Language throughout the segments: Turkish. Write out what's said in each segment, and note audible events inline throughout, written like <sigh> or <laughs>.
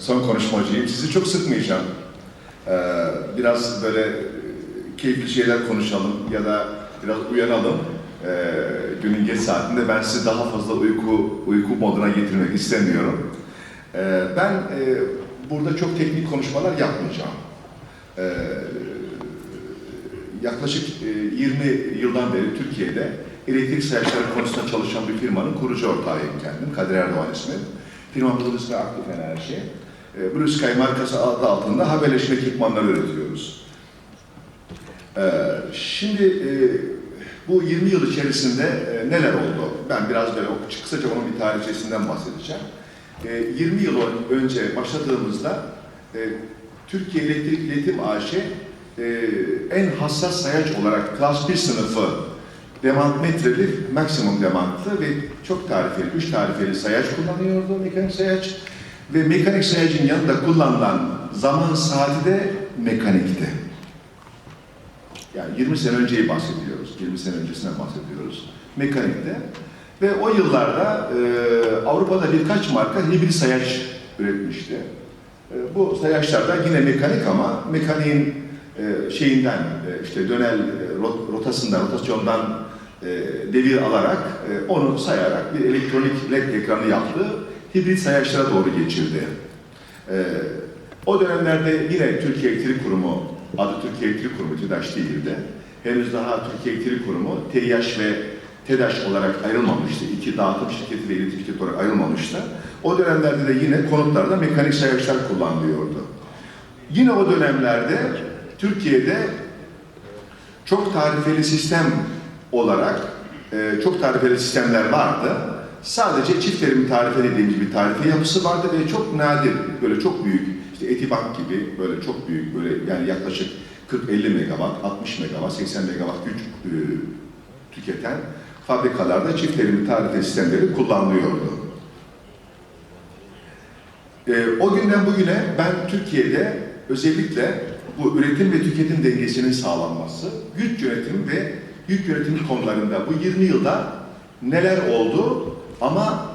son konuşmacıyım. Sizi çok sıkmayacağım. Ee, biraz böyle e, keyifli şeyler konuşalım ya da biraz uyanalım. Ee, günün geç saatinde ben sizi daha fazla uyku uyku moduna getirmek istemiyorum. Ee, ben e, burada çok teknik konuşmalar yapmayacağım. Yaklaşık e, 20 yıldan beri Türkiye'de elektrik sayaçları konusunda çalışan bir firmanın kurucu ortağıyım kendim. Kadir Erdoğan ismi. Firmamızın ismi Aktif Enerji. E, Blue Sky markası adı altında haberleşme ekipmanları üretiyoruz. E, Şimdi e, bu 20 yıl içerisinde e, neler oldu? Ben biraz böyle kısaca onun bir tarihçesinden bahsedeceğim. E, 20 yıl önce başladığımızda Türkiye Elektrik İletim AŞ en hassas sayaç olarak Klas 1 sınıfı demant metreli maksimum demantlı ve çok tarifeli, üç tarifeli sayaç kullanıyordu mekanik sayaç ve mekanik sayacın yanında kullanılan zaman saati de mekanikti. Yani 20 sene önceyi bahsediyoruz, 20 sene öncesinden bahsediyoruz. Mekanikte. Ve o yıllarda e, Avrupa'da birkaç marka hibrit sayaç üretmişti. E, bu sayaçlar da yine mekanik ama mekaniğin e, şeyinden, e, işte dönel e, rot- rotasından, rotasyondan e, devir alarak, e, onu sayarak bir elektronik led ekranı yaptı. Hibrit sayaçlara doğru geçirdi. E, o dönemlerde yine Türkiye Elektrik Kurumu, adı Türkiye Elektrik Kurumu, TİDAŞ değildi. Henüz daha Türkiye Elektrik Kurumu, TİAŞ ve TEDAŞ olarak ayrılmamıştı. İki dağıtım şirketi ve iletim şirketi olarak ayrılmamıştı. O dönemlerde de yine konutlarda mekanik sayaçlar kullanılıyordu. Yine o dönemlerde Türkiye'de çok tarifeli sistem olarak e, çok tarifeli sistemler vardı. Sadece çift terim tarife dediğimiz bir tarife yapısı vardı ve çok nadir, böyle çok büyük, işte Etibak gibi böyle çok büyük, böyle yani yaklaşık 40-50 megawatt, 60 megawatt, 80 megawatt güç e, tüketen fabrikalarda çift terimli tarife sistemleri kullanılıyordu. E, o günden bugüne ben Türkiye'de özellikle bu üretim ve tüketim dengesinin sağlanması, güç yönetimi ve yük yönetimi konularında bu 20 yılda neler oldu ama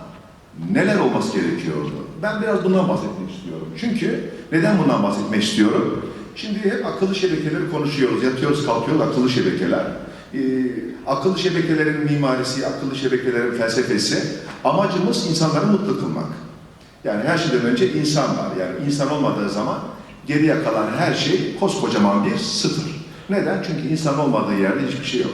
neler olması gerekiyordu? Ben biraz bundan bahsetmek istiyorum. Çünkü neden bundan bahsetmek istiyorum? Şimdi hep akıllı şebekeleri konuşuyoruz. Yatıyoruz, kalkıyoruz akıllı şebekeler. Ee, akıllı şebekelerin mimarisi, akıllı şebekelerin felsefesi. Amacımız insanları mutlu kılmak. Yani her şeyden önce insan var. Yani insan olmadığı zaman geriye kalan her şey koskocaman bir sıfır. Neden? Çünkü insan olmadığı yerde hiçbir şey yok.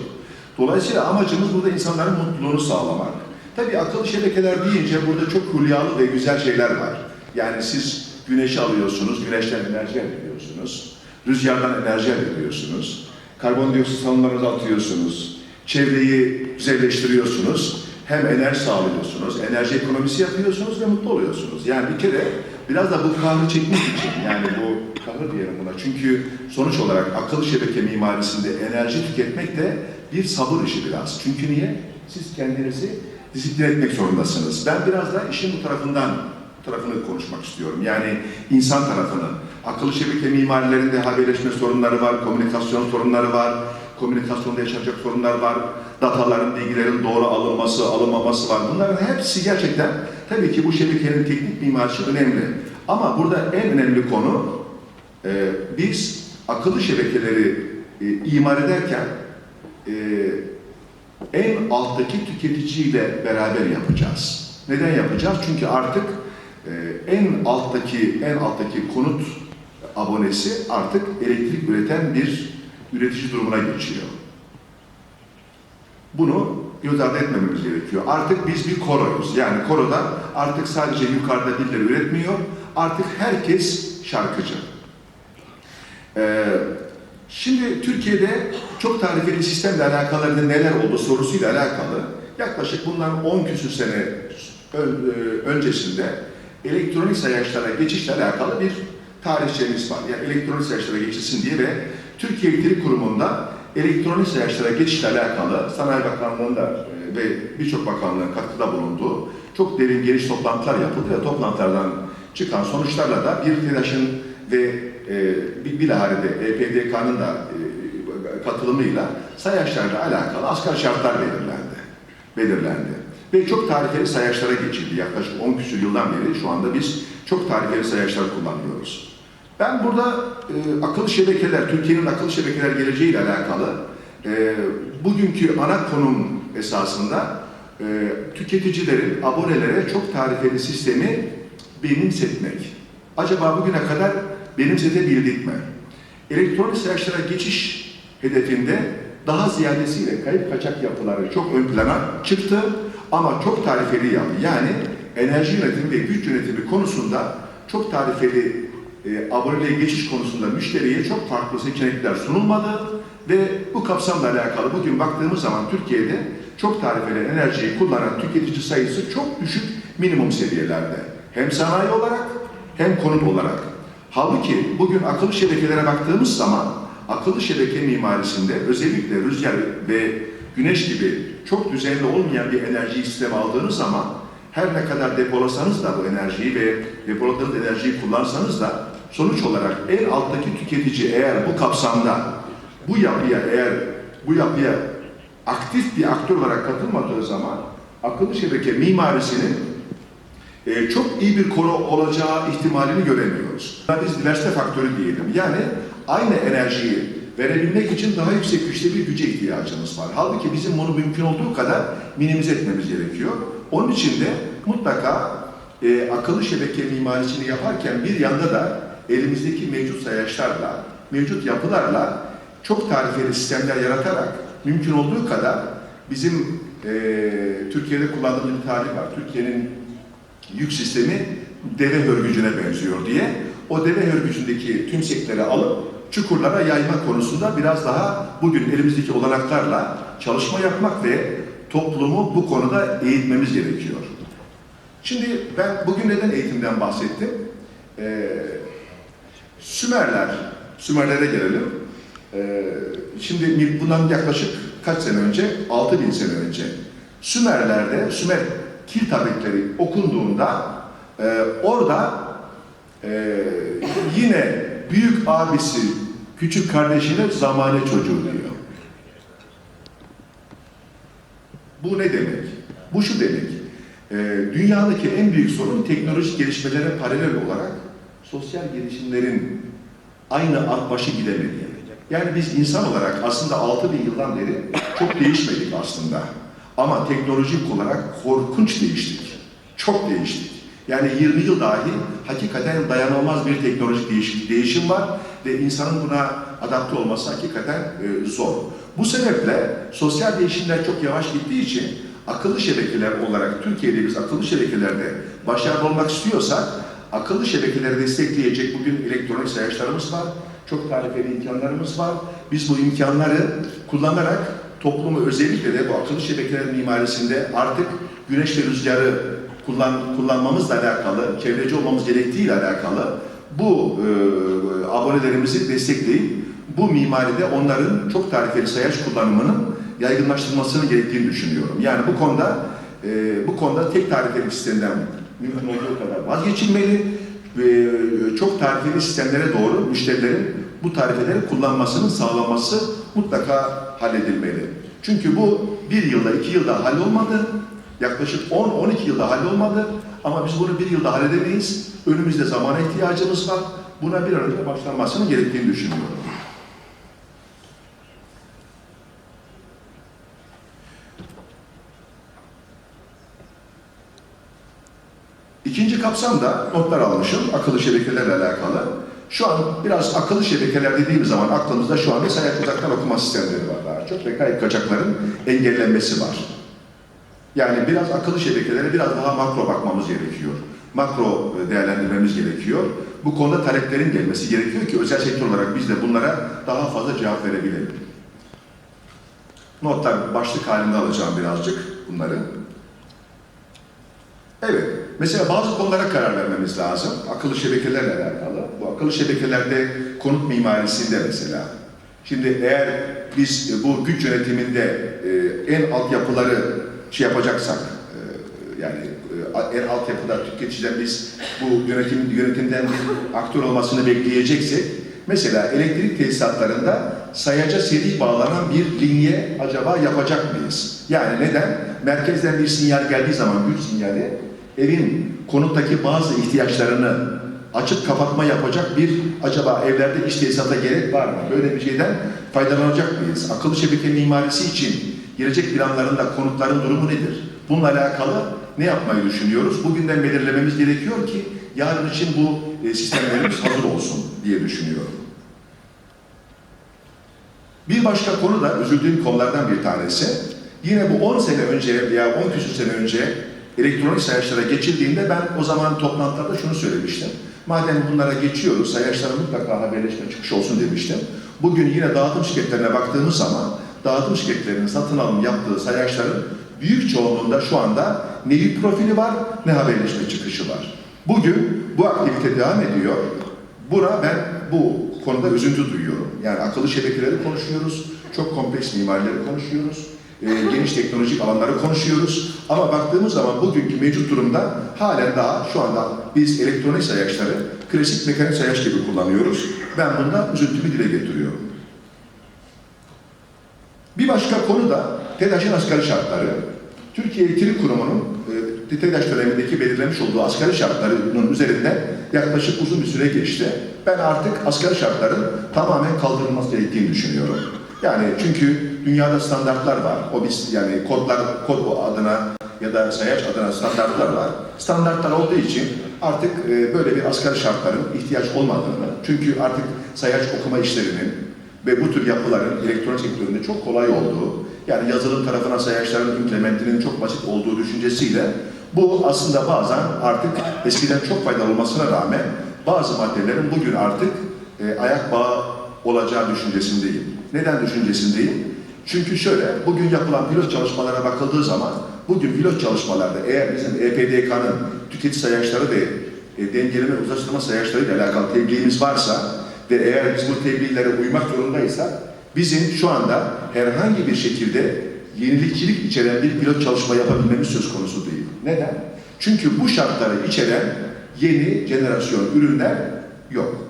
Dolayısıyla amacımız burada insanların mutluluğunu sağlamak. Tabii akıllı şebekeler deyince burada çok hülyalı ve güzel şeyler var. Yani siz güneşi alıyorsunuz, güneşten enerji elde ediyorsunuz. Rüzgardan enerji elde ediyorsunuz. Karbondioksit salınlarınızı atıyorsunuz. Çevreyi güzelleştiriyorsunuz. Hem enerji sağlıyorsunuz, enerji ekonomisi yapıyorsunuz ve mutlu oluyorsunuz. Yani bir kere biraz da bu kahrı çekmek için, yani bu kahır diyelim buna. Çünkü sonuç olarak akıllı şebeke mimarisinde enerji tüketmek de bir sabır işi biraz. Çünkü niye? Siz kendinizi disiplin etmek zorundasınız. Ben biraz da işin bu tarafından tarafını konuşmak istiyorum. Yani insan tarafını. Akıllı şebeke mimarilerinde haberleşme sorunları var, komünikasyon sorunları var, komünikasyonda yaşanacak sorunlar var, dataların, bilgilerin doğru alınması, alınmaması var. Bunların hepsi gerçekten tabii ki bu şebekenin teknik mimarisi önemli. Ama burada en önemli konu e, biz akıllı şebekeleri e, imar ederken e, en alttaki tüketiciyle beraber yapacağız. Neden yapacağız? Çünkü artık e, en alttaki en alttaki konut abonesi artık elektrik üreten bir üretici durumuna geçiyor. Bunu göz ardı etmememiz gerekiyor. Artık biz bir koroyuz. Yani koroda artık sadece yukarıda birileri üretmiyor. Artık herkes şarkıcı. Ee, şimdi Türkiye'de çok tarifeli sistemle alakalı neler oldu sorusuyla alakalı yaklaşık bundan 10 küsür sene e, öncesinde elektronik sayaçlara geçişle alakalı bir tarihçemiz var. Yani elektronik sayaçlara geçilsin diye ve Türkiye Elektrik Kurumu'nda elektronik sayaçlara geçişle alakalı Sanayi Bakanlığı'nda e, ve birçok bakanlığın katkıda bulunduğu çok derin geniş toplantılar yapıldı ve toplantılardan çıkan sonuçlarla da bir TEDAŞ'ın ve e, bilahare de EPDK'nın da e, katılımıyla sayaçlarla alakalı asgari şartlar belirlendi. belirlendi. Ve çok tarifeli sayaçlara geçildi. Yaklaşık 10 küsur yıldan beri şu anda biz çok tarifeli sayaçlar kullanıyoruz. Ben burada e, akıllı şebekeler, Türkiye'nin akıllı şebekeler geleceğiyle alakalı e, bugünkü ana konum esasında e, tüketicilerin abonelere çok tarifeli sistemi benimsetmek. Acaba bugüne kadar benimsetebildik mi? Elektronik sayaçlara geçiş hedefinde daha ziyadesiyle kayıp kaçak yapıları çok ön plana çıktı ama çok tarifeli yapı yani enerji yönetimi ve güç yönetimi konusunda çok tarifeli e, aboneliğe geçiş konusunda müşteriye çok farklı seçenekler sunulmadı ve bu kapsamla alakalı bugün baktığımız zaman Türkiye'de çok tarifeli enerjiyi kullanan tüketici sayısı çok düşük minimum seviyelerde. Hem sanayi olarak hem konut olarak. Halbuki bugün akıllı şebekelere baktığımız zaman akıllı şebeke mimarisinde özellikle rüzgar ve güneş gibi çok düzenli olmayan bir enerji sistemi aldığınız zaman her ne kadar depolasanız da bu enerjiyi ve depoladığınız enerjiyi kullansanız da sonuç olarak en alttaki tüketici eğer bu kapsamda bu yapıya eğer bu yapıya aktif bir aktör olarak katılmadığı zaman akıllı şebeke mimarisinin e, çok iyi bir konu olacağı ihtimalini göremiyoruz. Biz diversite faktörü diyelim. Yani aynı enerjiyi verebilmek için daha yüksek güçte bir güce ihtiyacımız var. Halbuki bizim bunu mümkün olduğu kadar minimize etmemiz gerekiyor. Onun için de mutlaka e, akıllı şebeke mimarisini yaparken bir yanda da elimizdeki mevcut sayaçlarla, mevcut yapılarla çok tarifeli sistemler yaratarak mümkün olduğu kadar bizim e, Türkiye'de kullandığımız bir tarih var. Türkiye'nin yük sistemi deve hörgücüne benziyor diye o deve hörgücündeki tümsekleri alıp çukurlara yayma konusunda biraz daha bugün elimizdeki olanaklarla çalışma yapmak ve toplumu bu konuda eğitmemiz gerekiyor. Şimdi ben bugün neden eğitimden bahsettim? Ee, Sümerler, Sümerlere gelelim. Ee, şimdi bundan yaklaşık kaç sene önce? 6000 sene önce. Sümerlerde, Sümer kil tabletleri okunduğunda e, orada e, yine büyük abisi küçük kardeşine zamane çocuğu diyor. Bu ne demek? Bu şu demek. E, dünyadaki en büyük sorun teknolojik gelişmelere paralel olarak sosyal gelişimlerin aynı at başı gidemediği. Yani biz insan olarak aslında 6000 yıldan beri çok değişmedik aslında. Ama teknolojik olarak korkunç değiştik. Çok değiştik. Yani 20 yıl dahi hakikaten dayanılmaz bir teknolojik değişik, değişim var ve insanın buna adapte olması hakikaten e, zor. Bu sebeple sosyal değişimler çok yavaş gittiği için akıllı şebekeler olarak Türkiye'de biz akıllı şebekelerde başarılı olmak istiyorsak akıllı şebekeleri destekleyecek bugün elektronik sayaçlarımız var. Çok tarifeli imkanlarımız var. Biz bu imkanları kullanarak toplumu özellikle de bu akıllı şebekeler mimarisinde artık güneş ve rüzgarı kullan, kullanmamızla alakalı, çevreci olmamız gerektiğiyle alakalı bu e, abonelerimizi destekleyip bu mimaride onların çok tarifeli sayaç kullanımının yaygınlaştırılmasını gerektiğini düşünüyorum. Yani bu konuda e, bu konuda tek tarifeli sistemden mümkün olduğu kadar vazgeçilmeli ve çok tarifeli sistemlere doğru müşterilerin bu tarifeleri kullanmasının sağlanması mutlaka halledilmeli. Çünkü bu bir yılda, iki yılda hallolmadı. Yaklaşık 10-12 yılda hallolmadı. Ama biz bunu bir yılda halledemeyiz. Önümüzde zamana ihtiyacımız var. Buna bir an önce başlanmasının gerektiğini düşünüyorum. İkinci kapsam da notlar almışım akıllı şebekelerle alakalı. Şu an biraz akıllı şebekeler dediğimiz zaman aklımızda şu an mesela uzaktan okuma sistemleri var daha çok ve kayıp kaçakların engellenmesi var. Yani biraz akıllı şebekelere biraz daha makro bakmamız gerekiyor. Makro değerlendirmemiz gerekiyor. Bu konuda taleplerin gelmesi gerekiyor ki özel sektör olarak biz de bunlara daha fazla cevap verebilelim. Notlar başlık halinde alacağım birazcık bunları. Evet, mesela bazı konulara karar vermemiz lazım. Akıllı şebekelerle alakalı. Akıllı şebekelerde konut mimarisinde mesela. Şimdi eğer biz bu güç yönetiminde e, en altyapıları şey yapacaksak, e, yani e, en altyapıda tüketiciden biz bu yönetim yönetimden aktör olmasını bekleyeceksek, mesela elektrik tesisatlarında sayaca seri bağlanan bir linye acaba yapacak mıyız? Yani neden? Merkezden bir sinyal geldiği zaman güç sinyali evin konuttaki bazı ihtiyaçlarını açıp kapatma yapacak bir acaba evlerde iş tesisata gerek var mı? Böyle bir şeyden faydalanacak mıyız? Akıllı şebeke mimarisi için gelecek planlarında konutların durumu nedir? Bununla alakalı ne yapmayı düşünüyoruz? Bugünden belirlememiz gerekiyor ki yarın için bu e, sistemlerimiz <laughs> hazır olsun diye düşünüyorum. Bir başka konu da üzüldüğüm konulardan bir tanesi. Yine bu 10 sene önce veya 10 küsur sene önce elektronik sayaçlara geçildiğinde ben o zaman toplantılarda şunu söylemiştim. Madem bunlara geçiyoruz, sayaçlara mutlaka haberleşme çıkış olsun demiştim. Bugün yine dağıtım şirketlerine baktığımız zaman dağıtım şirketlerinin satın alım yaptığı sayaçların büyük çoğunluğunda şu anda ne yük profili var ne haberleşme çıkışı var. Bugün bu aktivite devam ediyor. Buna ben bu konuda üzüntü duyuyorum. Yani akıllı şebekeleri konuşuyoruz, çok kompleks mimarileri konuşuyoruz, e, geniş teknolojik alanları konuşuyoruz. Ama baktığımız zaman bugünkü mevcut durumda halen daha şu anda biz elektronik sayaçları klasik mekanik sayaç gibi kullanıyoruz. Ben bunda üzüntümü dile getiriyorum. Bir başka konu da TEDAŞ'ın asgari şartları. Türkiye İlçilik Kurumu'nun e, TEDAŞ dönemindeki belirlemiş olduğu asgari şartlarının üzerinden yaklaşık uzun bir süre geçti. Ben artık asgari şartların tamamen kaldırılması gerektiğini düşünüyorum. Yani çünkü dünyada standartlar var. O biz yani kodlar, kod adına ya da sayaç adına standartlar var. Standartlar olduğu için artık e, böyle bir asgari şartların ihtiyaç olmadığını, çünkü artık sayaç okuma işlerinin ve bu tür yapıların elektronik sektöründe çok kolay olduğu, yani yazılım tarafına sayaçların implementinin çok basit olduğu düşüncesiyle bu aslında bazen artık eskiden çok faydalı olmasına rağmen bazı maddelerin bugün artık e, ayak bağı olacağı düşüncesindeyim. Neden düşüncesindeyim? Çünkü şöyle, bugün yapılan pilot çalışmalara bakıldığı zaman, bugün pilot çalışmalarda eğer bizim EPDK'nın tüketici sayaçları ve e, dengeleme uzlaştırma sayaçlarıyla alakalı tebliğimiz varsa ve eğer biz bu tebliğlere uymak zorundaysak, bizim şu anda herhangi bir şekilde yenilikçilik içeren bir pilot çalışma yapabilmemiz söz konusu değil. Neden? Çünkü bu şartları içeren yeni jenerasyon ürünler yok.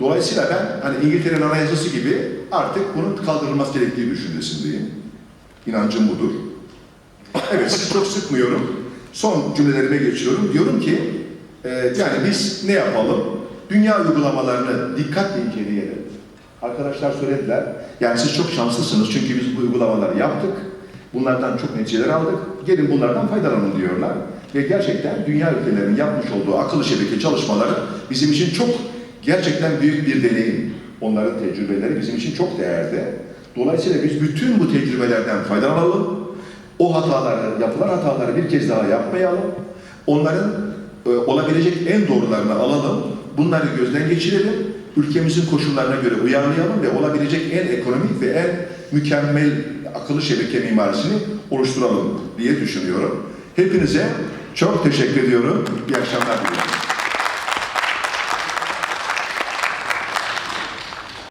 Dolayısıyla ben hani İngiltere'nin anayasası gibi artık bunun kaldırılması gerektiği düşüncesindeyim. İnancım budur. <laughs> Evet, sizi çok sıkmıyorum. Son cümlelerime geçiyorum. Diyorum ki, e, yani biz ne yapalım? Dünya uygulamalarını dikkatle inceleyelim. Arkadaşlar söylediler, yani siz çok şanslısınız çünkü biz bu uygulamaları yaptık. Bunlardan çok neticeler aldık. Gelin bunlardan faydalanın diyorlar. Ve gerçekten dünya ülkelerinin yapmış olduğu akıllı şebeke çalışmaları bizim için çok gerçekten büyük bir deneyim. Onların tecrübeleri bizim için çok değerli. Dolayısıyla biz bütün bu tecrübelerden faydalanalım. O hataları, yapılan hataları bir kez daha yapmayalım. Onların e, olabilecek en doğrularını alalım. Bunları gözden geçirelim. Ülkemizin koşullarına göre uyarlayalım ve olabilecek en ekonomik ve en mükemmel akıllı şebeke mimarisini oluşturalım diye düşünüyorum. Hepinize çok teşekkür ediyorum. İyi akşamlar diliyorum.